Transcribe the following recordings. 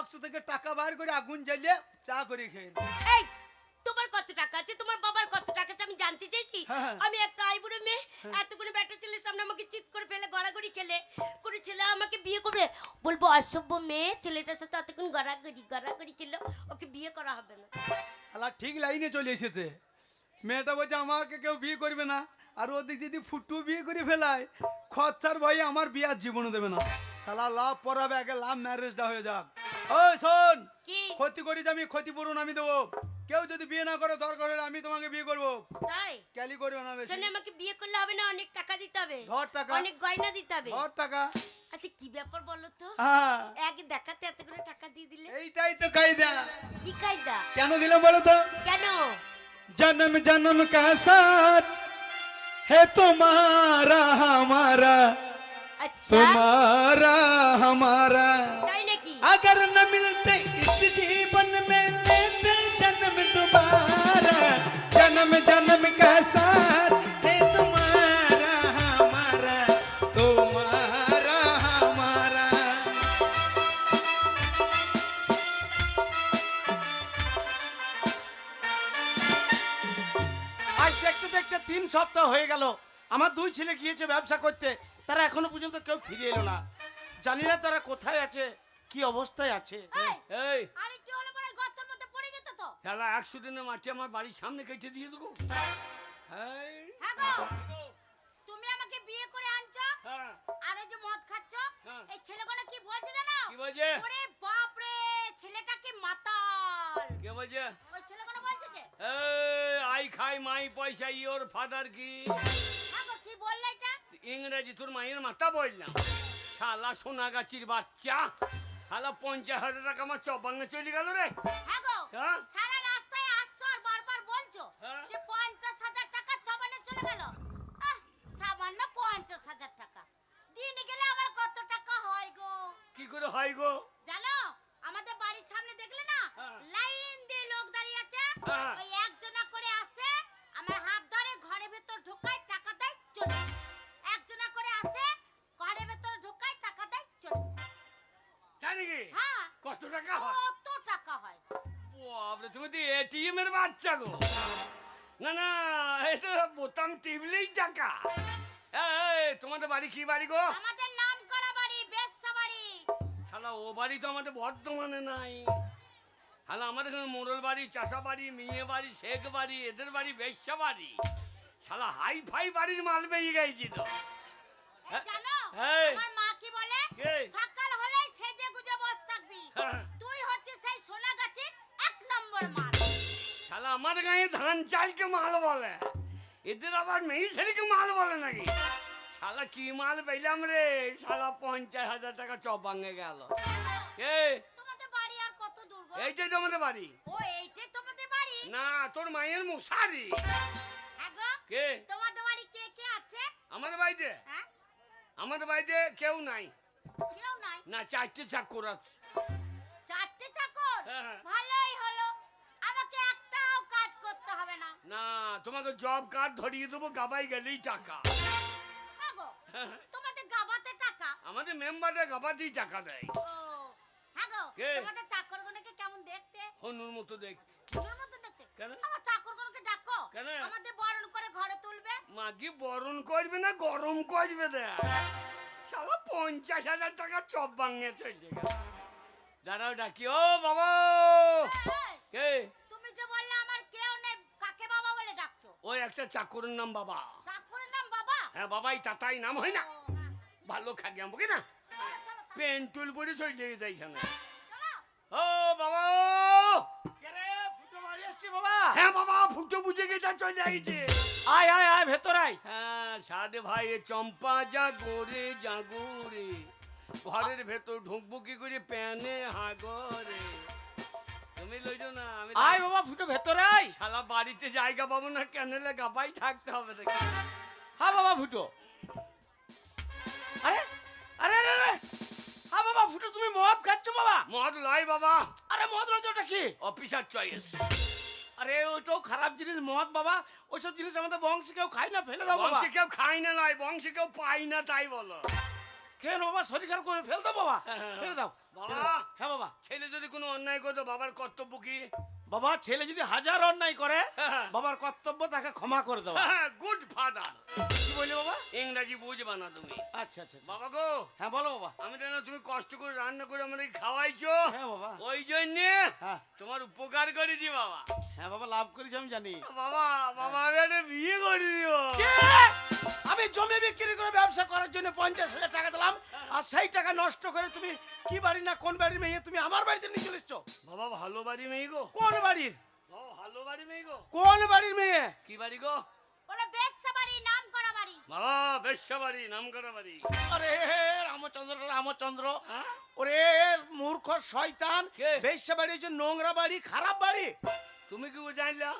বাক্স থেকে টাকা বার করে আগুন জ্বালিয়ে চা করে খেয়ে এই তোমার কত টাকা আছে? তোমার বাবার কত টাকা আছে? আমি জানতে চাইছি। হ্যাঁ, হ্যাঁ। আমি একটা আইবুড়ো মেয়ে এতগুলো ব্যাটা ছেলের সামনে আমাকে চিৎ করে ফেলে গড়াগড়ি খেলে। কোনো ছেলে আমাকে বিয়ে করবে। বলব অসভ্য মেয়ে ছেলেটার সাথে এতক্ষণ গড়াগড়ি গড়াগড়ি খেলো। ওকে বিয়ে করা হবে না। শালা ঠিক লাইনে চলে এসেছে। মেয়েটা বলছে আমাকে কেউ বিয়ে করবে না। আর ওদিক যদি ফুটু বিয়ে করে ফেলায় খরচার ভয়ে আমার বিয়ার জীবনও দেবে না। শালা লাভ পড়াবে আগে লাভ ম্যারেজটা হয়ে যাক। ওই শোন কি ক্ষতি করিস আমি ক্ষতিপূরণ আমি দেবো কেউ যদি বিয়ে না করে দরকার হলে আমি তোমাকে বিয়ে করবো তাই ক্যালি করবে না বেশি শোনে আমাকে বিয়ে করলে হবে না অনেক টাকা দিতে হবে ধর টাকা অনেক গয়না দিতে হবে ধর টাকা আচ্ছা কি ব্যাপার বলো তো হ্যাঁ এক দেখাতে এতগুলো টাকা দিয়ে দিলে এইটাই তো কায়দা কি কায়দা কেন দিলাম বলো তো কেন जन्म जन्म का साथ है तुम्हारा हमारा আচ্ছা तुम्हारा हमारा তাই নাকি अगर न मिलते इस जीवन में लेते जन्म दोबारा जन्म जन्म का साथ है तुम्हारा हमारा तुम्हारा हमारा আজ দেখতে দেখতে তিন সপ্তাহ হয়ে গেল আমার দুই ছেলে গিয়েছে ব্যবসা করতে তারা এখনো পর্যন্ত কেউ ফিরে এলো না জানি না তারা কোথায় আছে কি অবস্থায় আছে? এই, আর একটু পরে গর্তের মধ্যে পড়ে যেত তো। খেলা একশো দিনের মাঠে আমার বাড়ির সামনে কেটে দিয়ে দেবো। এই, হ্যাঁ গো তুমি আমাকে বিয়ে করে আনছো হ্যাঁ, আর যে মদ খাচ্ছ হ্যাঁ। এই ছেলেগুলো কি বলছে জানো? কি বলছে? ওরে বাপ রে ছেলেটা কি মাতাল। কে বলছে? ওই ছেলেগুলো বলছে যে। এই, আই খাই মাই পয়সা ইওর ফাদার কি? হ্যাঁ গো কি বলল এটা? ইংরেজি তোর মায়ের মাথা বললাম। শালা সোনাগাছির বাচ্চা। শালা পঞ্চাশ হাজার টাকা আমার চপাঙ্গে চলে গেল রে হ্যাঁ হ্যাঁ? সারা রাস্তায় আসছো আর বারবার বলছো হ্যাঁ? যে পঞ্চাশ হাজার টাকা চবানে চলে গেল সামান্য পঞ্চাশ হাজার টাকা দিনে গেলে আমার কত টাকা হয় গো কি করে হয় গো জানো আমাদের বাড়ির সামনে দেখলে না। লাইন দিয়ে লোক দাঁড়িয়ে আছে। ওই টাকা হয়? কত টাকা হয়? বাপরে তুমি তো এটিএম এর বাচ্চা গো। না না এটা বোতাম টিপলেই টাকা। এই তোমাদের বাড়ি কি বাড়ি গো? আমাদের নাম করা বাড়ি বেশ্যা বাড়ি। শালা ও বাড়ি তো আমাদের বর্ধমানে নাই। শালা আমাদের এখানে মোড়ল বাড়ি চাষা বাড়ি মেয়ে বাড়ি শেখ বাড়ি এদের বাড়ি বেশ্যা বাড়ি। শালা হাই ফাই বাড়ির মাল পেয়ে গেছি তো। এই হ্যাঁ, জানো আমার মা কি বলে? সকাল তুই হচ্ছে সেই সোনা এক নম্বর মাল শালা আমার গায়ে ধান চালকে মাল বলে। এদের আবার মেয়ে ছেলেকে মাল বলে নাকি? শালা কি মাল পেলাম রে? শালা পঞ্চাশ হাজার টাকা চপাঙ্গে গেল। কে তোমাদের বাড়ি আর কত দূর এইটাই তো আমাদের বাড়ি? ও এইটাই তোমাদের বাড়ি? না তোর মায়ের মশারি। হ্যাঁ কে? তোমাদের বাড়ি কে কে আছে? আমাদের বাড়িতে? হ্যাঁ। আমাদের বাড়িতে কেউ নাই। কেউ নাই? না চারটে চাকর আছে। ভালোই হলো। আমাকে একটাও কাজ করতে হবে না। না তোমাকে জব কার্ড ধরিয়ে দেবো গাবাই গেলেই টাকা। হ্যাঁ তোমাদের গাবাতে টাকা? আমাদের মেম্বারটা গাবাতেই টাকা দেয়। হ্যাঁ কে? তোমাদের চাকরগুলোকে কেমন দেখতে? হনুর মতো দেখ সুন্দর মতো দেখতে? কেন? আমার চাকরগুলোকে ডাকো। কেন? আমাদের বরণ করে ঘরে তুলবে। মাগি বরণ করবে না গরম করবে দেখ। পঞ্চাশ হাজার টাকা চপ ভাঙিয়ে চলে গেল। দাঁড়াও ডাকি ও বাবা! কে? তুমি যে বললে আমার কেউ নেই কাকে বাবা বলে ডাকছো? ওই একটা চাকরের নাম বাবা। চাকরের নাম বাবা? হ্যাঁ বাবাই তাতাই নাম হয় না। ভালো খাগে আমাকে না চলো, চলো, চলো, পেন্টুল পরে চলে যায় এখানে। ও বাবা! রে, বাবা। হ্যাঁ বাবা ফুটো বুঝে গেছে চলে আইছে। আয় আয় আয় ভেতর আয়। হ্যাঁ সাদে ভাই এ চম্পা যা গোরে জাগরে ঘরের ভেতর ঢুকবো কি করে? প্যানে হাগরে। তুমি লইছো না আমি আয় বাবা ফুটো ভেতর আয়। শালা বাড়িতে জায়গা পাবো না কেন গাবাই থাকতে হবে নাকি? হ্যাঁ বাবা ফুটো। আরে আরে আরে আরে। হ্যাঁ বাবা ফুটো তুমি মদ খাচ্ছ বাবা? মদ লয় বাবা। আরে মদ ওটা কি? Officer choice. আরে ওটাও খারাপ জিনিস মদ বাবা। ওইসব জিনিস আমাদের বংশে কেউ খায় না ফেলে দাও বংশে কেউ খায় না নয় বংশে কেউ পাই না তাই বলো। নাও বাবা? শরীর খারাপ করে ফেল দাও বাবা। হ্যাঁ, হ্যাঁ, ফেলে দাও। বাবা। ফেলে হ্যাঁ বাবা বাবা। ছেলে যদি কোনো অন্যায় করতো বাবার কর্তব্য কি? বাবা ছেলে যদি হাজার অন্যায় করে হ্যাঁ। বাবার কর্তব্য তাকে ক্ষমা করে দেওয়া। গুড ফাদার কি বলি বাবা? ইংরাজি বুঝবা না তুমি। আচ্ছা আচ্ছা আচ্ছা। বাবা গো। হ্যাঁ বলো বাবা। আমি জানো তুমি কষ্ট করে রান্না করে আমাদের খাওয়াইছো। হ্যাঁ বাবা। ওই জন্যে হ্যাঁ। তোমার উপকার করেছি বাবা। হ্যাঁ বাবা লাভ করেছি আমি জানি। বাবা বাবা আমি একটা বিয়ে করে কে? আমি জমি বিক্রি করে ব্যবসা করার জন্য পঞ্চাশ হাজার টাকা দিলাম আর সেই টাকা নষ্ট করে তুমি কি বাড়ি না কোন বাড়ির মেয়ে তুমি আমার বাড়িতে নিয়ে চলে বাবা ভালো বাড়ি মেয়ে গো। কোন বাড়ির? বাবা ভালো বাড়ি মেয়ে গো। কোন বাড়ির মেয়ে? কি বাড়ি গো? ওরা বেশ্যা বাড়ি নাম করা বাড়ি। বাবা বেশ্যা বাড়ি নাম করা বাড়ি। আরে রামচন্দ্র রামচন্দ্র। হ্যাঁ? ওরে মূর্খ শয়তান। বেশ্যা বাড়ি হচ্ছে নোংরা বাড়ি খারাপ বাড়ি। তুমি কি জানলা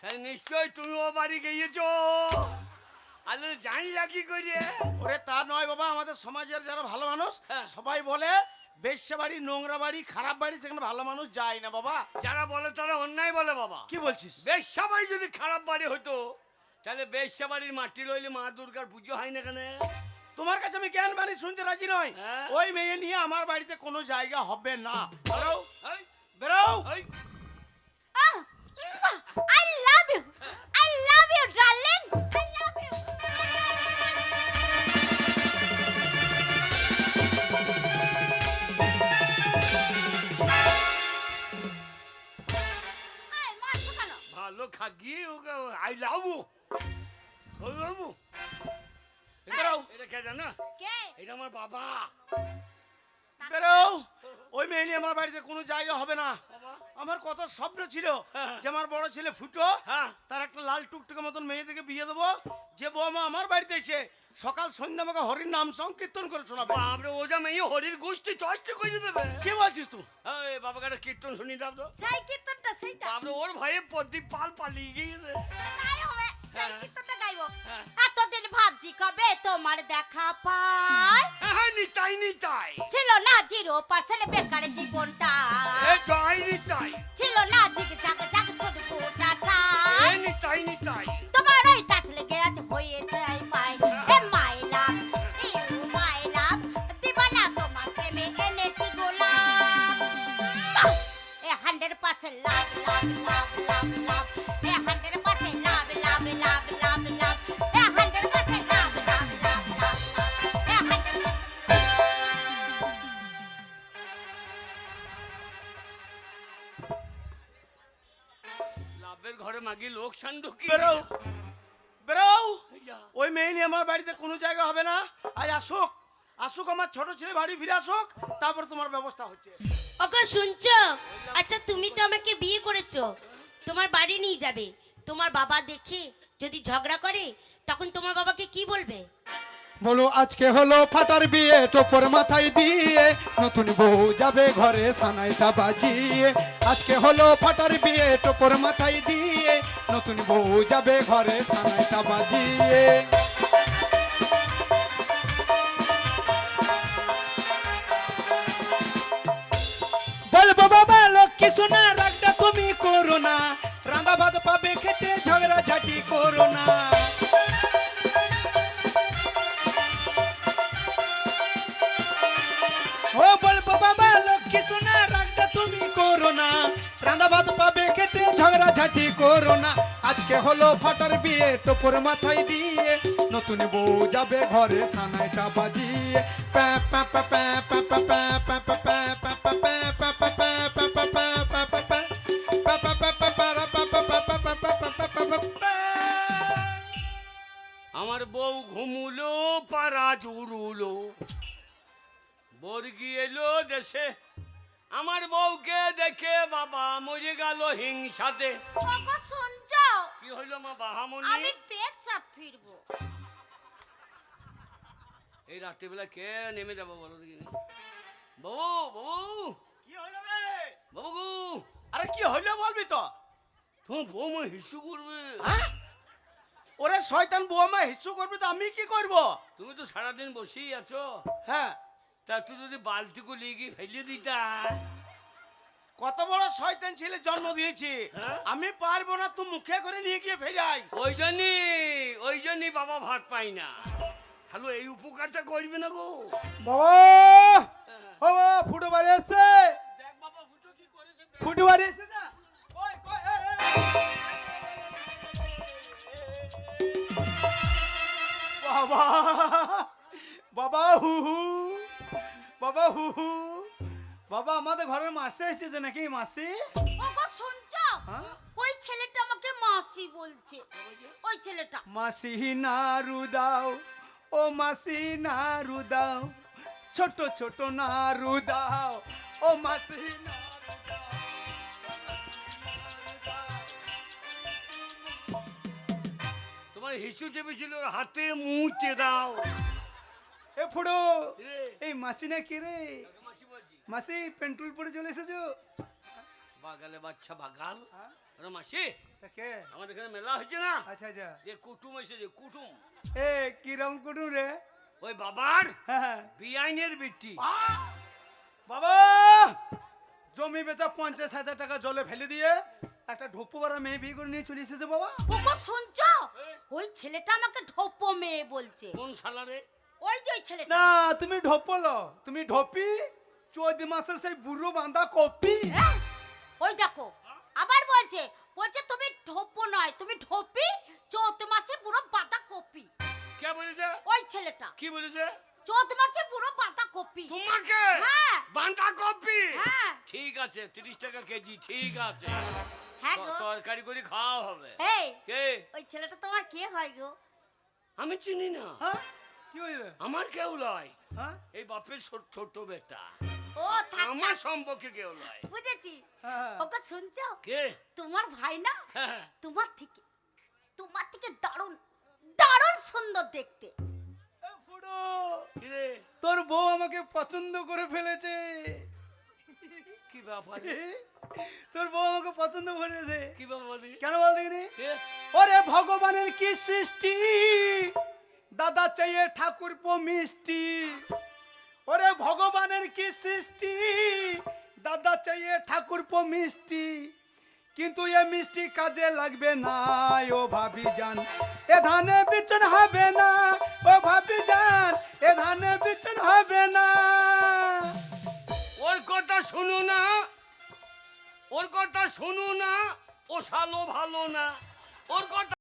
তাহলে নিশ্চয় তুমি ও বাড়ি গিয়েছো। আরে জানলা কি করে? ওরে তা নয় বাবা আমাদের সমাজের যারা ভালো মানুষ হ্যাঁ। সবাই বলে বেশ্যা বাড়ি নোংরা বাড়ি খারাপ বাড়ি সেখানে ভালো মানুষ যায় না বাবা। যারা বলে তারা অন্যায় বলে বাবা। কি বলছিস? বেশ্যা বাড়ি যদি খারাপ বাড়ি হতো তাহলে বেশ্যা বাড়ির মাটি লইলে মা দুর্গার পুজো হয় না কেন? তোমার কাছে আমি জ্ঞান বাণী শুনতে রাজি নয় হ্যাঁ। ওই মেয়ে নিয়ে আমার বাড়িতে কোনো জায়গা হবে না। বেরো। বেরো। আমার বাবা। বেরো। ওই মেয়ে নিয়ে আমার বাড়িতে কোনো জায়গা হবে না। আমার কত স্বপ্ন ছিল হ্যাঁ। যে আমার বড় ছেলে ফুটো হ্যাঁ। তার একটা লাল টুকটুকে মতন মেয়ে থেকে বিয়ে দেবো। যে বৌমা আমার বাড়িতে এসে সকাল সন্ধ্যা আমাকে হরির নাম সংকীর্তন করে শোনাবে। বাপরে ওজা মেয়ে হরির গোষ্ঠী চষ্ট করে দেবে কি বলছিস তুই? এই বাবাকে একটা কীর্তন শুনি দাও তো। সেই কীর্তনটা সেইটা। ওর ভয়ে প্রদীপ পাল পালিয়ে গিয়েছে। তাই হবে সেই হ্যাঁ। কীর্তনটা গাইবো। হ্যাঁ। ভাবছি কবে তোমার দেখা পাই? হ্যাঁ হ্যাঁ নিতাই নিতাই। ছিল না জিরো পার্সেন্ট বেকার জীবনটা। এ জয় নিতাই। ছিল না জিগ জাগ জাগ ছোট ফোটাটা এ নিতাই নিতাই। তোমার ওই টাচ লেগে আজ হয়ে যাই পাই। এ মাই লাভ ইউ মাই লাভ দিবানা তোমার প্রেমে এনেছি গোলাপ। A hundred percent love love love love love সান্ডুকি। বেরো। বেরো। ওই মেয়ে নিয়ে আমার বাড়িতে কোনো জায়গা হবে না। আজ আসুক। আসুক আমার ছোট ছেলে বাড়ি ফিরে আসুক। তারপর তোমার ব্যবস্থা হচ্ছে। ওকে শুনছো? আচ্ছা তুমি তো আমাকে বিয়ে করেছ। তোমার বাড়ি নিয়ে যাবে। তোমার বাবা দেখে যদি ঝগড়া করে তখন তোমার বাবাকে কি বলবে? বলো, আজকে হলো ফাটার বিয়ে, টোপর মাথায় দিয়ে নতুন বউ যাবে ঘরে সানাইটা বাজিয়ে। আজকে হলো ফাটার বিয়ে, টোপর মাথায় দিয়ে নতুন বউ যাবে ঘরে সানাইটা বাজিয়ে। বলব বাবা লক্ষ্মী সোনা রাগটা তুমি করো না। ভাত পাবে খেতে ঝগড়া ঝাঁটি করো না। আজকে হলো বিয়ে মাথায় দিয়ে নতুন যাবে ঘরে। আমার বউ ঘুমুলো পাড়া জুড়ুলো বর্গি এলো দেশে আমার বউকে দেখে বাবা মরে গেল হিংসাতে। শুনছো? কি হইল মা বাহামনি? আমি পেচ্ছা ফিরবো। এই রাত্রিবেলা কে নেমে যাব বলো দেখিনি বাবু বাবু। কি হলো রে? বাবু গু। আরে কি হইল বলবি তো? তোমার বৌমা হিসু করবে। হ্যাঁ? ওরে শয়তান বৌমা হিসু করবি তো আমি কি করব? তুমি তো সারাদিন বসেই আছো। হ্যাঁ। তা তুই যদি বালতিকু লিয়ে গিয়ে ফেলিয়ে দিতা কত বড় শয়তান ছেলে জন্ম দিয়েছি হ্যাঁ? আমি পারব না তুই মুখে করে নিয়ে গিয়ে ফেলাই ওই জন্যই ওই জন্যই বাবা ভাত পাই না হ্যালো এই উপকারটা করবে না গো বাবা ও বাবা ফুটো বাড়ি এসছে ফুটু বাড়ি এসে যা ওই কই এ, এ, এ। বাবা বাবা হু হু বাবা হু হু। বাবা আমাদের ঘরের মাসি এসেছে নাকি মাসি? বাবা শুনছো? হ্যাঁ? ওই ছেলেটা আমাকে মাসি বলছে। ওই ছেলেটা। মাসি নাড়ু দাও ও মাসি নাড়ু দাও ছোট ছোট নাড়ু দাও ও মাসি। তোমার হিসু চেপে ছিল হাতে মুছে দাও। এ ফুড়ো এই মাসি না কি রে? মাসি পেন্টুল পরে চলে এসেছ? বাগালে বাচ্চা বাগাল। হ্যাঁ? আরে মাসি কে? আমাদের এখানে মেলা হচ্ছে না? আচ্ছা আচ্ছা। যে কুটুম এসেছে কুটুম। এ কিরম কুটু রে? ওই বাবার হ্যাঁ বিআইনের বৃত্তি বাবা! জমি বেচা পঞ্চাশ হাজার টাকা জলে ফেলে দিয়ে একটা ঢোপু বাড়া মেয়ে বিয়ে করে নিয়ে চলে এসেছে বাবা। ওগো শুনছো? ওই ছেলেটা আমাকে ঢোপো মেয়ে বলছে। কোন সালারে ওই যে ছেলেটা না তুমি ঢোপল। তুমি ঢোপি চোদ্দ মাসের সেই বুড়ো বাঁধা কপি। হ্যাঁ? ওই দেখো আবার বলছে বলছে তুমি ঢোপো নয় তুমি ঢোপি চৌদ্দ মাসে পুরো পাতা কপি। কে বলেছে? ওই ছেলেটা। কি বলেছে? চৌদ্দ মাসে পুরো পাতা কপি। তোমাকে? হ্যাঁ। বাঁধা কপি? হ্যাঁ। ঠিক আছে তিরিশ টাকা কেজি ঠিক আছে। হ্যাঁ গো। তরকারি করে খাওয়া হবে। এই কে? ওই ছেলেটা তোমার কে হয় গো? আমি চিনি না। হ্যাঁ? কি আমার কেউ নয় হ্যাঁ? এই বাপের ছোট- ছোট বেটা। ও থাক আমার সম্পর্কে কেউ নয় বুঝেছি। হ্যাঁ ওকে শুনছো? কে? তোমার ভাই না? হ্যাঁ, তোমার থেকে তোমার থেকে দারুণ দারুণ সুন্দর দেখতে। তোর বউ আমাকে পছন্দ করে ফেলেছে। কি ব্যাপার? তোর বউ আমাকে পছন্দ করেছে কি ব্যাপার? বলি কেন বল দেখিনি? ওরে ভগবানের কি সৃষ্টি? দাদা চাইয়ে ঠাকুর মিষ্টি। ওরে ভগবানের কি সৃষ্টি? দাদা চাইয়ে ঠাকুর মিষ্টি। কিন্তু এ মিষ্টি কাজে লাগবে না, ও ভাবি যান। এ ধানে বিচন হবে না, ও ভাবি যান। এ ধানে বিচন হবে না। ওর কথা শুনো না, ওর কথা শুনো না, ও সালো ভালো না। ওর কথা